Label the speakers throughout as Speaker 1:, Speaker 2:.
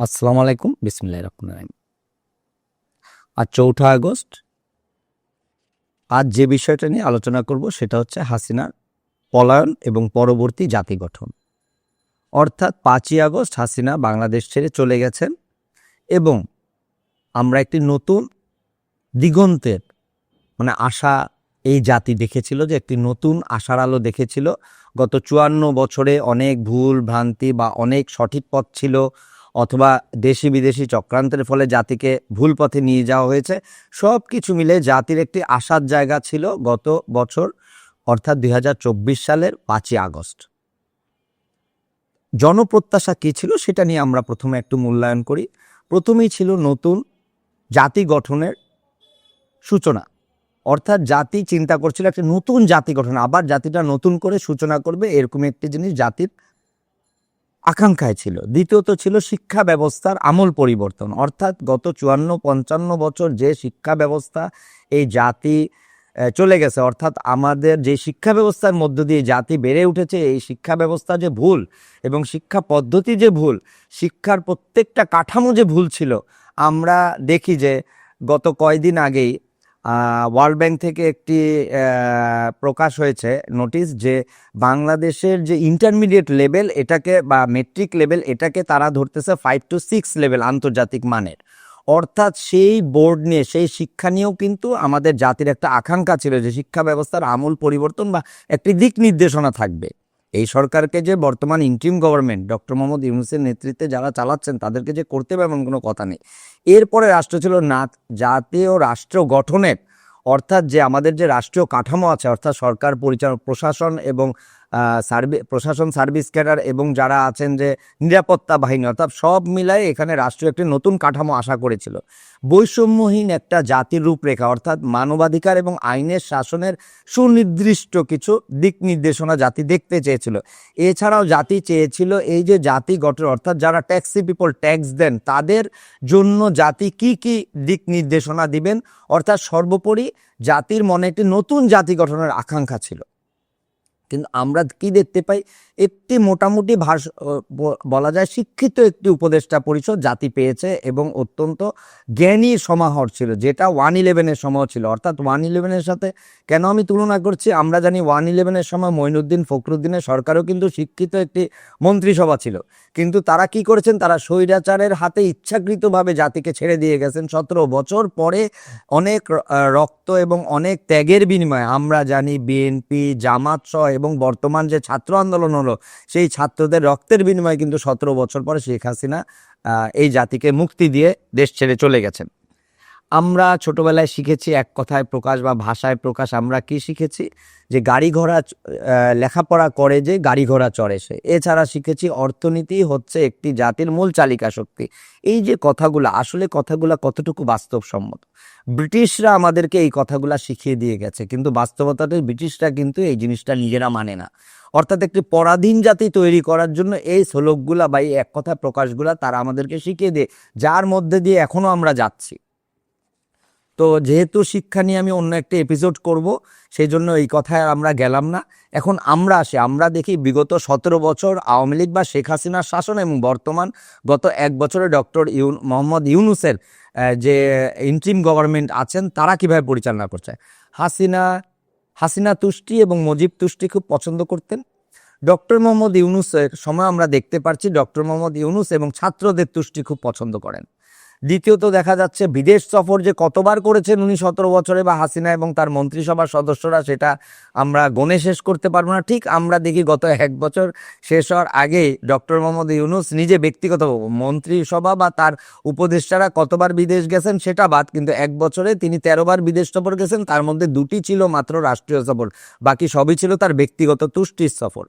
Speaker 1: আসসালামু আলাইকুম, বিসমিল্লাহ রহমান রাহিম। আজ চৌঠা আগস্ট। আজ যে বিষয়টা নিয়ে আলোচনা করব সেটা হচ্ছে হাসিনার পলায়ন এবং পরবর্তী জাতি গঠন। অর্থাৎ পাঁচই আগস্ট হাসিনা বাংলাদেশ ছেড়ে চলে গেছেন এবং আমরা একটি নতুন দিগন্তের মানে আশা এই জাতি দেখেছিল যে একটি নতুন আশার আলো দেখেছিল। গত চুয়ান্ন বছরে অনেক ভুল, ভ্রান্তি বা অনেক সঠিক পথ ছিল অথবা দেশি বিদেশি চক্রান্তের ফলে জাতিকে ভুল পথে নিয়ে যাওয়া হয়েছে। সব কিছু মিলে জাতির একটি আশার জায়গা ছিল গত বছর, অর্থাৎ দু হাজার চব্বিশ সালের পাঁচই আগস্ট। জনপ্রত্যাশা কী ছিল সেটা নিয়ে আমরা প্রথমে একটু মূল্যায়ন করি। প্রথমেই ছিল নতুন জাতি গঠনের সূচনা। অর্থাৎ জাতি চিন্তা করছিল একটা নতুন জাতি গঠন, আবার জাতিটা নতুন করে সূচনা করবে, এরকম একটি জিনিস জাতির আকাঙ্ক্ষায় ছিল। দ্বিতীয়ত ছিল শিক্ষা ব্যবস্থার আমূল পরিবর্তন। অর্থাৎ গত চুয়ান্ন, পঞ্চান্ন বছর যে শিক্ষা ব্যবস্থা এই জাতি চলে গেছে, অর্থাৎ আমাদের যে শিক্ষা ব্যবস্থার মধ্য দিয়ে জাতি বেড়ে উঠেছে, এই শিক্ষা ব্যবস্থা যে ভুল এবং শিক্ষা পদ্ধতি যে ভুল, শিক্ষার প্রত্যেকটা কাঠামো যে ভুল ছিল, আমরা দেখি যে গত কয়দিন আগেই ওয়ার্ল্ড ব্যাংক থেকে একটি প্রকাশ হয়েছে নোটিশ যে বাংলাদেশের যে ইন্টারমিডিয়েট লেভেল এটাকে বা মেট্রিক লেভেল এটাকে তারা ধরতেছে ফাইভ টু সিক্স লেভেল আন্তর্জাতিক মানের। অর্থাৎ সেই বোর্ড নিয়ে, সেই শিক্ষা নিয়েও কিন্তু আমাদের জাতির একটা আকাঙ্ক্ষা ছিল যে শিক্ষা ব্যবস্থার আমূল পরিবর্তন বা একটি দিক নির্দেশনা থাকবে। এই সরকারকে যে বর্তমান ইন্টিম গভর্নমেন্ট ডক্টর মোহাম্মদ ইউনুসের নেতৃত্বে যারা চালাচ্ছেন, তাদেরকে যে করতে হবে এমন কোনো কথা নেই। এরপরে রাষ্ট্র ছিল না জাতীয় রাষ্ট্র গঠনের, অর্থাৎ যে আমাদের যে রাষ্ট্রীয় কাঠামো আছে, অর্থাৎ সরকার পরিচালনা প্রশাসন এবং সার্ভি, প্রশাসন সার্ভিস ক্যাডার এবং যারা আছেন যে নিরাপত্তা বাহিনী, অর্থাৎ সব মিলায় এখানে রাষ্ট্রীয় একটি নতুন কাঠামো আশা করেছিল। বৈষম্যহীন একটা জাতির রূপরেখা, অর্থাৎ মানবাধিকার এবং আইনের শাসনের সুনির্দিষ্ট কিছু দিক নির্দেশনা জাতি দেখতে চেয়েছিল। এছাড়াও জাতি চেয়েছিল এই যে জাতি গঠন, অর্থাৎ যারা ট্যাক্সি পিপল ট্যাক্স দেন, তাদের জন্য জাতি কি কি দিক নির্দেশনা দিবেন? অর্থাৎ সর্বোপরি জাতির মনে একটি নতুন জাতি গঠনের আকাঙ্ক্ষা ছিল। কিন্তু আমরা কি দেখতে পাই? একটি মোটামুটি ভাষ বলা যায় শিক্ষিত একটি উপদেষ্টা পরিষদ জাতি পেয়েছে এবং অত্যন্ত জ্ঞানী সমাহর ছিল, যেটা ওয়ান ইলেভেনের সময় ছিল। অর্থাৎ ওয়ান ইলেভেনের সাথে কেন আমি তুলনা করছি? আমরা জানি ওয়ান ইলেভেনের সময় মঈনুদ্দিন ফখরুদ্দিনের সরকারও কিন্তু শিক্ষিত একটি মন্ত্রিসভা ছিল। কিন্তু তারা কি করেছেন? তারা স্বৈরাচারের হাতে ইচ্ছাকৃতভাবে জাতিকে ছেড়ে দিয়ে গেছেন। সতেরো বছর পরে অনেক রক্ত এবং অনেক ত্যাগের বিনিময়ে আমরা জানি বিএনপি, জামাত সহ এবং বর্তমান যে ছাত্র আন্দোলন হলো, সেই ছাত্রদের রক্তের বিনিময়ে কিন্তু সতেরো বছর পরে শেখ হাসিনা এই জাতিকে মুক্তি দিয়ে দেশ ছেড়ে চলে গেছেন। আমরা ছোটবেলায় শিখেছি এক কথায় প্রকাশ বা ভাষায় প্রকাশ আমরা কি শিখেছি? যে গাড়ি ঘোড়া লেখাপড়া করে যে গাড়ি ঘোড়া চড়ে সে। এছাড়া শিখেছি অর্থনীতি হচ্ছে একটি জাতির মূল চালিকা শক্তি। এই যে কথাগুলো, আসলে কথাগুলো কতটুকু বাস্তবসম্মত? ব্রিটিশরা আমাদেরকে এই কথাগুলো শিখিয়ে দিয়ে গেছে, কিন্তু বাস্তবতাতে ব্রিটিশরা কিন্তু এই জিনিসটা নিজেরা মানে না। অর্থাৎ একটি পরাধীন জাতি তৈরি করার জন্য এই শ্লোকগুলা বা এই এক কথা প্রকাশগুলা তারা আমাদেরকে শিখিয়ে দিয়ে, যার মধ্যে দিয়ে এখনও আমরা যাচ্ছি। তো যেহেতু শিক্ষা নিয়ে আমি অন্য একটা এপিসোড করব, সেই জন্য এই কথায় আমরা গেলাম না। এখন আমরা আসি, আমরা দেখি বিগত সতেরো বছর আওয়ামী লীগ বা শেখ হাসিনার শাসন এবং বর্তমান গত এক বছরে ডক্টর ইউন মোহাম্মদ ইউনুসের যে ইন্ট্রিম গভর্নমেন্ট আছেন, তারা কীভাবে পরিচালনা করছে? হাসিনা হাসিনা তুষ্টি এবং মজিব তুষ্টি খুব পছন্দ করতেন। ডক্টর মোহাম্মদ ইউনুসের সময় আমরা দেখতে পাচ্ছি ডক্টর মোহাম্মদ ইউনুস এবং ছাত্রদের তুষ্টি খুব পছন্দ করেন। দ্বিতীয়ত দেখা যাচ্ছে বিদেশ সফর যে কতবার করেছেন উনি সতেরো বছরে বা হাসিনা এবং তার মন্ত্রিসভার সদস্যরা, সেটা আমরা গণে শেষ করতে পারব না। ঠিক আমরা দেখি গত এক বছর শেষ হওয়ার আগেই ডক্টর মোহাম্মদ ইউনুস নিজে ব্যক্তিগত মন্ত্রিসভা বা তার উপদেষ্টারা কতবার বিদেশ গেছেন সেটা বাদ, কিন্তু এক বছরে তিনি তেরোবার বিদেশ সফর গেছেন, তার মধ্যে দুটি ছিল মাত্র রাষ্ট্রীয় সফর, বাকি সবই ছিল তার ব্যক্তিগত তুষ্টির সফর।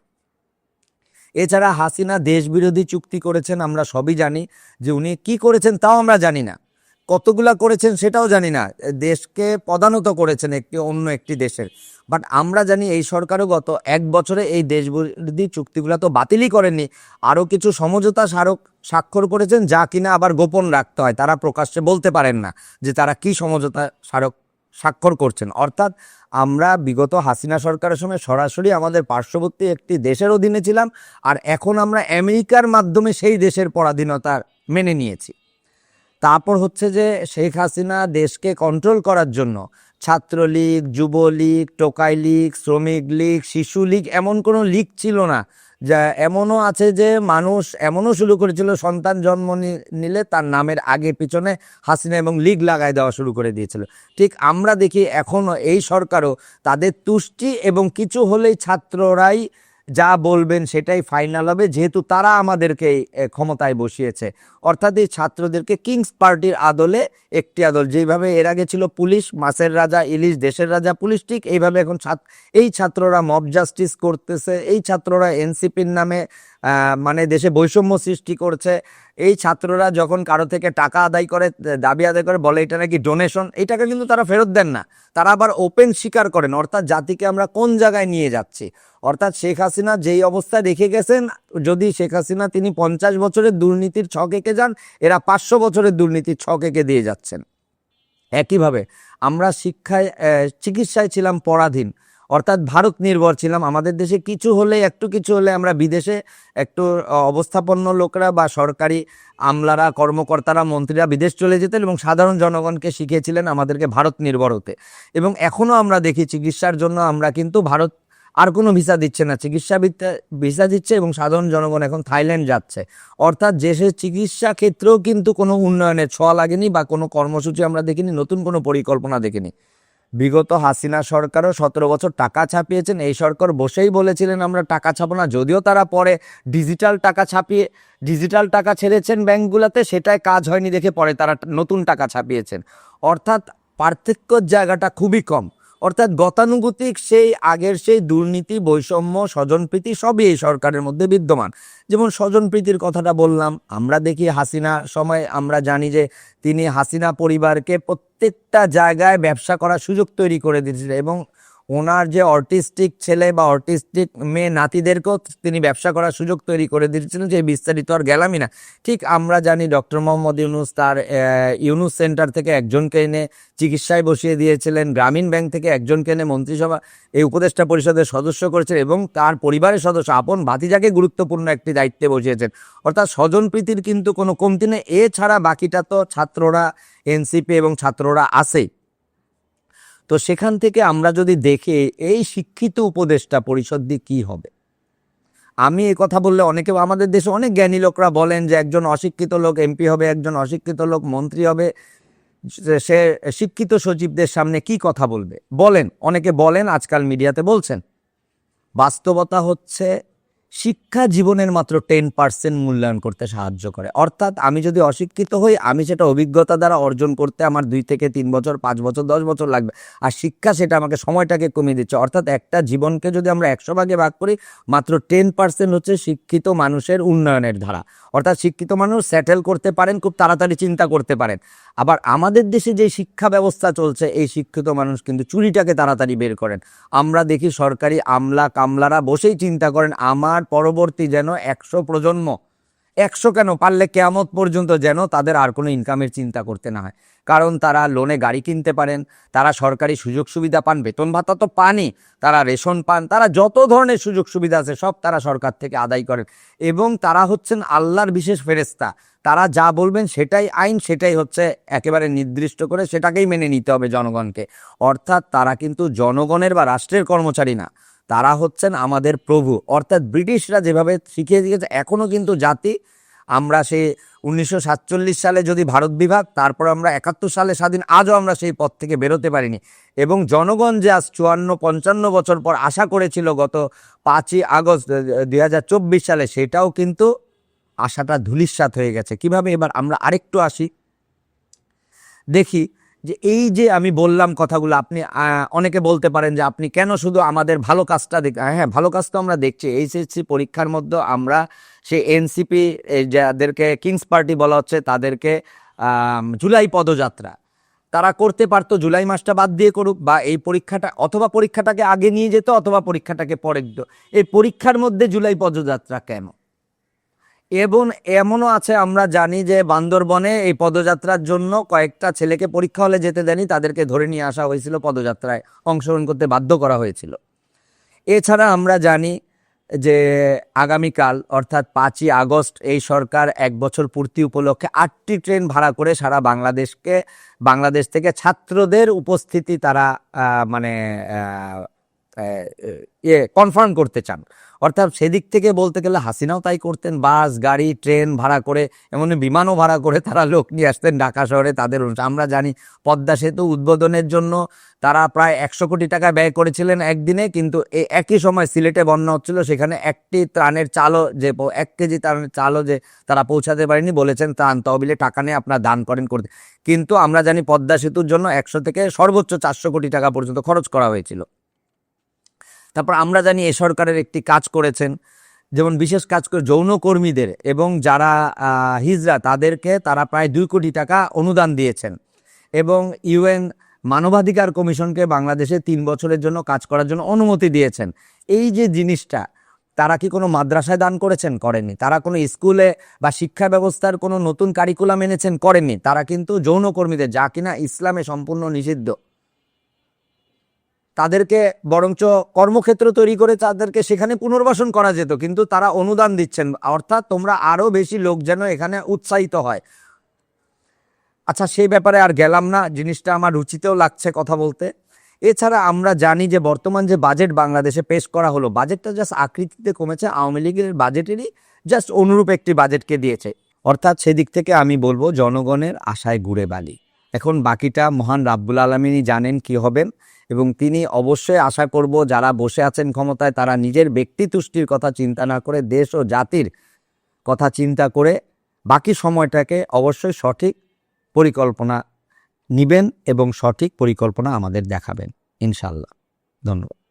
Speaker 1: এছাড়া হাসিনা দেশ বিরোধী চুক্তি করেছেন, আমরা সবই জানি। যে উনি কি করেছেন তাও আমরা জানি না। কতগুলা করেছেন সেটাও জানি না। দেশকে পদানত করেছেন একটি, অন্য একটি দেশের। বাট আমরা জানি এই সরকারও গত এক বছরে এই দেশ বিরোধী চুক্তিগুলো তো বাতিলই করেননি। আরও কিছু সমঝোতা স্মারক স্বাক্ষর করেছেন, যা কিনা আবার গোপন রাখতে হয়। তারা প্রকাশ্যে বলতে পারেন না যে তারা কি সমঝোতা স্মারক স্বাক্ষর করছেন। অর্থাৎ আমরা বিগত হাসিনা সরকারের সময় সরাসরি আমাদের পার্শ্ববর্তী একটি দেশের অধীনে ছিলাম আর এখন আমরা আমেরিকার মাধ্যমে সেই দেশের পরাধীনতার মেনে নিয়েছি। তারপর হচ্ছে যে শেখ হাসিনা দেশকে কন্ট্রোল করার জন্য ছাত্রলীগ, যুবলীগ, টোকাই লীগ, শ্রমিক লীগ, শিশু লীগ এমন কোনো লীগ ছিল না যা এমনও আছে যে মানুষ এমনও শুরু করেছিল, সন্তান জন্ম নিলে তার নামের আগে পিছনে হাসিনা এবং লিগ লাগাই দেওয়া শুরু করে দিয়েছিল। ঠিক আমরা দেখি এখনও এই সরকারও তাদের তুষ্টি এবং কিছু হলেই ছাত্ররাই যা বলবেন সেটাই ফাইনাল হবে, যেহেতু তারা আমাদেরকে ক্ষমতায় বসিয়েছে। অর্থাৎ এই ছাত্রদেরকে কিংস পার্টির আদলে একটি আদল, যেভাবে এর আগে ছিল পুলিশ মাসের রাজা, ইলিশ, দেশের রাজা, পুলিশ, ঠিক এইভাবে এখন এই ছাত্ররা মব জাস্টিস করতেছে, এই ছাত্ররা এনসিপির নামে মানে দেশে বৈষম্য সৃষ্টি করছে। এই ছাত্ররা যখন কারও থেকে টাকা আদায় করে, দাবি আদায় করে, বলে এটা নাকি ডোনেশন এই টাকা কিন্তু তারা ফেরত দেন না। তারা আবার ওপেন স্বীকার করেন, অর্থাৎ জাতিকে আমরা কোন জায়গায় নিয়ে যাচ্ছি? অর্থাৎ শেখ হাসিনা যেই অবস্থায় রেখে গেছেন, যদি শেখ হাসিনা তিনি পঞ্চাশ বছরের দুর্নীতির ছক এঁকে যান, এরা পাঁচশো বছরের দুর্নীতির ছক এঁকে দিয়ে যাচ্ছেন। একইভাবে আমরা শিক্ষায় চিকিৎসায় ছিলাম পরাধীন। অর্থাৎ ভারত নির্ভর ছিলাম। আমাদের দেশে কিছু হলে, একটু কিছু হলে আমরা বিদেশে একটু অবস্থাপন্ন লোকরা বা সরকারি আমলারা, কর্মকর্তারা, মন্ত্রীরা বিদেশ চলে যেতেন এবং সাধারণ জনগণকে শিখিয়েছিলেন আমাদেরকে ভারত নির্ভর হতে। এবং এখনও আমরা দেখি চিকিৎসার জন্য আমরা কিন্তু ভারত আর কোনো ভিসা দিচ্ছে না। চিকিৎসা ভিসা দিচ্ছে এবং সাধারণ জনগণ এখন থাইল্যান্ড যাচ্ছে। অর্থাৎ দেশের চিকিৎসা ক্ষেত্রেও কিন্তু কোনো উন্নয়নের ছোঁয়া লাগেনি বা কোনো কর্মসূচি আমরা দেখিনি, নতুন কোনো পরিকল্পনা দেখিনি। বিগত হাসিনা সরকারও সতেরো বছর টাকা ছাপিয়েছেন। এই সরকার বসেই বলেছিলেন, আমরা টাকা ছাপো না। যদিও তারা পরে ডিজিটাল টাকা ছাপিয়ে, ডিজিটাল টাকা ছেড়েছেন ব্যাংকগুলোতে সেটাই কাজ হয়নি দেখে পরে তারা নতুন টাকা ছাপিয়েছেন। অর্থাৎ পার্থক্যর জায়গাটা খুবই কম। অর্থাৎ গতানুগতিক সেই আগের সেই দুর্নীতি, বৈষম্য, স্বজনপ্রীতি সবই এই সরকারের মধ্যে বিদ্যমান। যেমন স্বজনপ্রীতির কথাটা বললাম, আমরা দেখি হাসিনা সময় আমরা জানি যে তিনি হাসিনা পরিবারকে প্রত্যেকটা জায়গায় ব্যবসা করার সুযোগ তৈরি করে দিয়েছিলেন এবং ওনার যে অর্টিস্টিক ছেলে বা অর্টিস্টিক মেয়ে নাতিদেরকেও তিনি ব্যবসা করার সুযোগ তৈরি করে দিয়েছিলেন যে বিস্তারিত আর গেলামই না। ঠিক আমরা জানি ডক্টর মোহাম্মদ ইউনুস তার ইউনুস সেন্টার থেকে একজনকে এনে চিকিৎসায় বসিয়ে দিয়েছিলেন, গ্রামীণ ব্যাংক থেকে একজনকে এনে মন্ত্রিসভা, এই উপদেষ্টা পরিষদের সদস্য করেছেন এবং তার পরিবারের সদস্য, আপন ভাতিজাকে গুরুত্বপূর্ণ একটি দায়িত্বে বসিয়েছেন। অর্থাৎ স্বজনপ্রীতির কিন্তু কোনো কমতি নেই। এছাড়া বাকিটা তো ছাত্ররা এনসিপি এবং ছাত্ররা আসেই তো সেখান থেকে আমরা যদি দেখি এই শিক্ষিত উপদেষ্টা পরিষদ দিয়ে কী হবে? আমি এই কথা বললে অনেকে, আমাদের দেশে অনেক জ্ঞানী লোকরা বলেন যে একজন অশিক্ষিত লোক এমপি হবে, একজন অশিক্ষিত লোক মন্ত্রী হবে। সে শিক্ষিত সচিবদের সামনে কি কথা বলবে? বলেন, অনেকে বলেন, আজকাল মিডিয়াতে বলছেন। বাস্তবতা হচ্ছে শিক্ষা জীবনের মাত্র টেন পার্সেন্ট মূল্যায়ন করতে সাহায্য করে। অর্থাৎ আমি যদি অশিক্ষিত হই, আমি সেটা অভিজ্ঞতা দ্বারা অর্জন করতে আমার দুই থেকে তিন বছর, পাঁচ বছর, দশ বছর লাগবে। আর শিক্ষা সেটা আমাকে সময়টাকে কমিয়ে দিচ্ছে। অর্থাৎ একটা জীবনকে যদি আমরা একশো ভাগে ভাগ করি, মাত্র টেন পার্সেন্ট হচ্ছে শিক্ষিত মানুষের উন্নয়নের ধারা। অর্থাৎ শিক্ষিত মানুষ সেটেল করতে পারেন, খুব তাড়াতাড়ি চিন্তা করতে পারেন। আবার আমাদের দেশে যে শিক্ষা ব্যবস্থা চলছে, এই শিক্ষিত মানুষ কিন্তু চুরিটাকে তাড়াতাড়ি বের করেন। আমরা দেখি সরকারি আমলা কামলারা বসেই চিন্তা করেন, আমার পরবর্তী যেন একশো প্রজন্ম, একশো কেন পারলে কেয়ামত পর্যন্ত যেন তাদের আর কোনো ইনকামের চিন্তা করতে না হয়। কারণ তারা লোনে গাড়ি কিনতে পারেন, তারা সরকারি সুযোগ সুবিধা পান, বেতন ভাতা তো পানই, তারা রেশন পান, তারা যত ধরনের সুযোগ সুবিধা আছে সব তারা সরকার থেকে আদায় করেন। এবং তারা হচ্ছেন আল্লাহর বিশেষ ফেরেস্তা তারা যা বলবেন সেটাই আইন, সেটাই হচ্ছে একেবারে নির্দিষ্ট করে সেটাকেই মেনে নিতে হবে জনগণকে। অর্থাৎ তারা কিন্তু জনগণের বা রাষ্ট্রের কর্মচারী না তারা হচ্ছেন আমাদের প্রভু। অর্থাৎ ব্রিটিশরা যেভাবে শিখিয়ে দিয়েছে এখনও কিন্তু জাতি, আমরা সেই উনিশশো সাতচল্লিশ সালে যদি ভারত বিভাগ, তারপর আমরা একাত্তর সালে স্বাধীন, আজও আমরা সেই পথ থেকে বেরোতে পারিনি। এবং জনগণ যে আজ চুয়ান্ন, পঞ্চান্ন বছর পর আশা করেছিল গত পাঁচই আগস্ট দুই হাজার চব্বিশ সালে, সেটাও কিন্তু আশাটা ধুলিস্বাত হয়ে গেছে। কীভাবে এবার আমরা আরেকটু আসি? দেখি যে এই যে আমি বললাম কথাগুলো, আপনি অনেকে বলতে পারেন যে আপনি কেন শুধু আমাদের ভালো কাজটা দেখ হ্যাঁ ভালো কাজ তো আমরা দেখছি। এইচএসসি পরীক্ষার মধ্যে আমরা সেই এনসিপি যাদেরকে কিংস পার্টি বলা হচ্ছে, তাদেরকে জুলাই পদযাত্রা। তারা করতে পারতো, জুলাই মাসটা বাদ দিয়ে করুক বা এই পরীক্ষাটা, অথবা পরীক্ষাটাকে আগে নিয়ে যেত, অথবা পরীক্ষাটাকে পরে দিত। এই পরীক্ষার মধ্যে জুলাই পদযাত্রা কেন এবং এমনও আছে, আমরা জানি যে বান্দরবনে এই পদযাত্রার জন্য কয়েকটা ছেলেকে পরীক্ষা হলে যেতে দেয়নি, তাদেরকে ধরে নিয়ে আসা হয়েছিল পদযাত্রায়, অংশগ্রহণ করতে বাধ্য করা হয়েছিল। এছাড়া আমরা জানি যে আগামীকাল, অর্থাৎ পাঁচই আগস্ট, এই সরকার এক বছর পূর্তি উপলক্ষে আটটি ট্রেন ভাড়া করে সারা বাংলাদেশকে, বাংলাদেশ থেকে ছাত্রদের উপস্থিতি তারা মানে ইয়ে কনফার্ম করতে চান। অর্থাৎ সেদিক থেকে বলতে গেলে হাসিনাও তাই করতেন, বাস, গাড়ি, ট্রেন ভাড়া করে এমন বিমানও ভাড়া করে তারা লোক নিয়ে আসতেন ঢাকা শহরে তাদের। আমরা জানি পদ্মা সেতু উদ্বোধনের জন্য তারা প্রায় একশো কোটি টাকা ব্যয় করেছিলেন একদিনে, কিন্তু এই একই সময় সিলেটে বন্যা হচ্ছিল, সেখানে একটি ত্রাণের চালও যে এক কেজি ত্রাণের চালও যে তারা পৌঁছাতে পারেনি, বলেছেন ত্রাণ তহবিলে টাকা নিয়ে আপনার দান করেন করতে কিন্তু আমরা জানি পদ্মা সেতুর জন্য একশো থেকে সর্বোচ্চ চারশো কোটি টাকা পর্যন্ত খরচ করা হয়েছিল তারপর আমরা জানি এ সরকারের একটি কাজ করেছেন, যেমন বিশেষ কাজ করে যৌনকর্মীদের এবং যারা হিজরা তাদেরকে তারা প্রায় দুই কোটি টাকা অনুদান দিয়েছেন এবং ইউএন মানবাধিকার কমিশনকে বাংলাদেশে তিন বছরের জন্য কাজ করার জন্য অনুমতি দিয়েছেন। এই যে জিনিসটা, তারা কি কোনো মাদ্রাসায় দান করেছেন? করেননি। তারা কোনো স্কুলে বা শিক্ষা ব্যবস্থার কোনো নতুন কারিকুলাম এনেছেন? করেননি। তারা কিন্তু যৌনকর্মীদের যা কিনা ইসলামে সম্পূর্ণ নিষিদ্ধ। তাদেরকে বরঞ্চ কর্মক্ষেত্র তৈরি করে তাদেরকে সেখানে পুনর্বাসন করা যেত, কিন্তু তারা অনুদান দিচ্ছেন। অর্থাৎ তোমরা আরও বেশি লোক যেন এখানে উৎসাহিত হয়। আচ্ছা সেই ব্যাপারে আর গেলাম না, জিনিসটা আমার রুচিতেও লাগছে কথা বলতে। এছাড়া আমরা জানি যে বর্তমান যে বাজেট বাংলাদেশে পেশ করা হলো, বাজেটটা জাস্ট আকৃতিতে কমেছে, আওয়ামী লীগের বাজেটেরই জাস্ট অনুরূপ একটি বাজেটকে দিয়েছে। অর্থাৎ সেদিক থেকে আমি বলব, জনগণের আশায় ঘুরে বালি। এখন বাকিটা মহান রাব্বুল আলমিনই জানেন কি হবেন। এবং তিনি অবশ্যই আশা করব যারা বসে আছেন ক্ষমতায়, তারা নিজের ব্যক্তি তুষ্টির কথা চিন্তা না করে, দেশ ও জাতির কথা চিন্তা করে বাকি সময়টাকে অবশ্যই সঠিক পরিকল্পনা নিবেন এবং সঠিক পরিকল্পনা আমাদের দেখাবেন। ইনশাল্লাহ ধন্যবাদ।